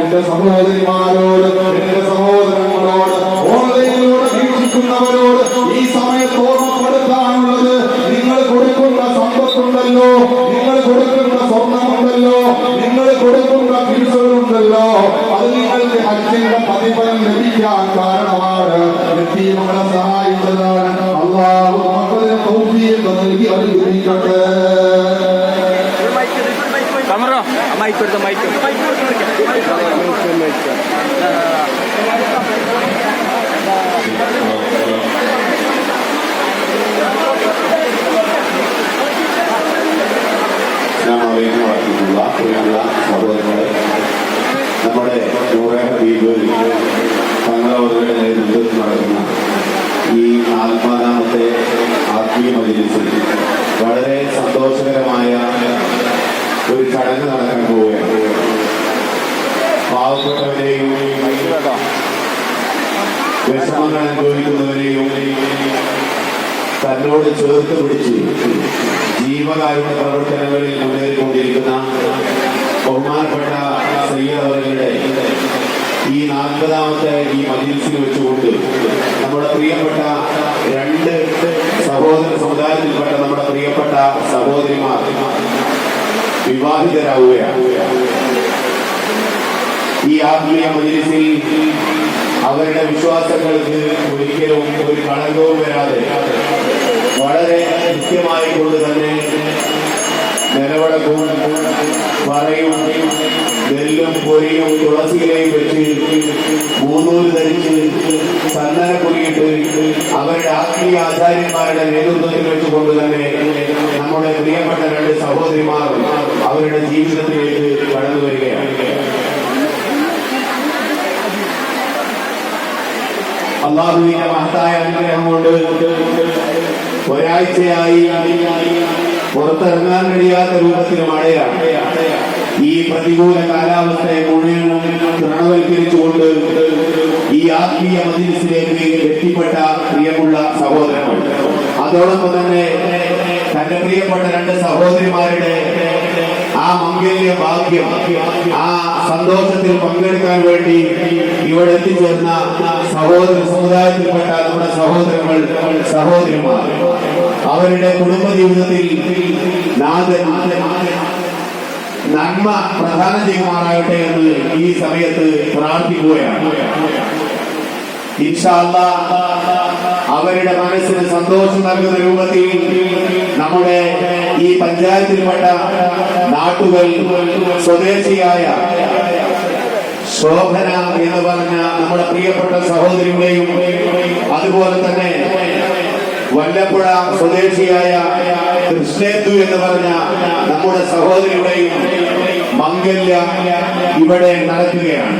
എന്റെ സഹോദരിമാരോട് എന്റെ സഹോദരങ്ങളോട് ഓൺലൈനിലൂടെ വീക്ഷിക്കുന്നവരോട് ഈ സമയത്ത് ഓർമ്മപ്പെടുത്താനുള്ളത് നിങ്ങൾ കൊടുക്കുന്ന സമ്പത്തുണ്ടല്ലോ നിങ്ങൾ കൊടുക്കുന്ന സ്വർണമുണ്ടല്ലോ നിങ്ങൾ കൊടുക്കുന്ന ഫീസുകളുണ്ടല്ലോ അത് നിങ്ങൾക്ക് ഹജ്ജിന്റെ പ്രതിഫലം ലഭിക്കാൻ കാരണമാണ്. വ്യക്തികളെ സഹായിച്ചതാണ്. അള്ളാഹു നമുക്കതിന് തൗഫീഖ് നൽകി അനുഗ്രഹിക്കട്ടെ. മൈക്ക് എടുത്ത മൈക്ക്. സഹോദരങ്ങളെ നമ്മുടെ നൂറെ ഹബീബ് തങ്ങളവരുടെ നേതൃത്വത്തിൽ നടക്കുന്ന ഈ നാൽപ്പതാമത്തെ ആത്മീയ മജിലിസിൽ വളരെ സന്തോഷകരമായ ഒരു ചടങ്ങ് നടക്കാൻ പോവുകയാണ്. പാവപ്പെട്ടവരെയും വിഷമങ്ങൾ അനുഭവിക്കുന്നവരെയും തന്നോട് ചേർത്ത് പിടിച്ച് ജീവകാരുണ്യ ഈ നാൽപ്പതാമത്തെ ഈ മജിൽസിൽ വെച്ചുകൊണ്ട് നമ്മുടെ പ്രിയപ്പെട്ട രണ്ട് സഹോദര സമുദായത്തിൽപ്പെട്ട നമ്മുടെ പ്രിയപ്പെട്ട സഹോദരിമാർ വിവാഹിതരാവുകയാണ്. ഈ ആത്മീയ മജിൽസിൽ അവരുടെ വിശ്വാസങ്ങൾക്ക് ഒരിക്കലും ഒരു കളങ്കവും വരാതെ വളരെ കൃത്യമായി കൊണ്ട് തന്നെ നിലവിളക്കും പൊരിയും തുളസിയിലെയും വെച്ച് മൂന്നൂര് ധരിച്ച് ചന്ദന കുറിയിട്ട് അവരുടെ ആത്മീയ ആചാര്യന്മാരുടെ നേതൃത്വത്തിൽ വെച്ചുകൊണ്ട് തന്നെ നമ്മുടെ പ്രിയപ്പെട്ട രണ്ട് സഹോദരിമാർ അവരുടെ ജീവിതത്തിലേക്ക് കടന്നു വരികയാണ്. അള്ളാഹുവിന്റെ മഹത്തായ അനുഗ്രഹം കൊണ്ട് ഒരാഴ്ചയായി പുറത്തിറങ്ങാൻ കഴിയാത്ത രൂപത്തിൽ മഴയാണ് ഈ പ്രതികൂല കാലാവസ്ഥയെ മുഴുവൻ തൃണവൽക്കരിച്ചുകൊണ്ട് ഈ ആത്മീയ മജിലിസിലേക്ക് എത്തിപ്പെട്ട പ്രിയമുള്ള സഹോദരങ്ങൾ. അതോടൊപ്പം തന്നെ തന്റെ പ്രിയപ്പെട്ട രണ്ട് സഹോദരിമാരുടെ ആ മംഗല്യ ഭാഗ്യം ആ സന്തോഷത്തിൽ പങ്കെടുക്കാൻ വേണ്ടി ഇവിടെ എത്തിച്ചേർന്ന സഹോദര സമുദായത്തിൽപ്പെട്ട നമ്മുടെ സഹോദരങ്ങൾ സഹോദരിമാർ. അവരുടെ കുടുംബ ജീവിതത്തിൽ നാഥൻ നന്മ പ്രധാനം ചെയ്യുമാറാകട്ടെ എന്ന് ഈ സമയത്ത് പ്രാർത്ഥിക്കുകയാണ്. അവരുടെ മനസ്സിന് സന്തോഷം നൽകുന്ന രൂപത്തിൽ നമ്മുടെ ഈ പഞ്ചായത്തിൽപ്പെട്ട നാട്ടുകൾ സ്വദേശിയായ ശോഭന എന്ന് പറഞ്ഞ നമ്മുടെ പ്രിയപ്പെട്ട സഹോദരിയുടെയും അതുപോലെ തന്നെ വല്ലപ്പുഴ സ്വദേശിയായ കൃഷ്ണേന്ദു എന്ന് പറഞ്ഞ നമ്മുടെ സഹോദരിയുടെയും മംഗല്യ ഇവിടെ നടക്കുകയാണ്.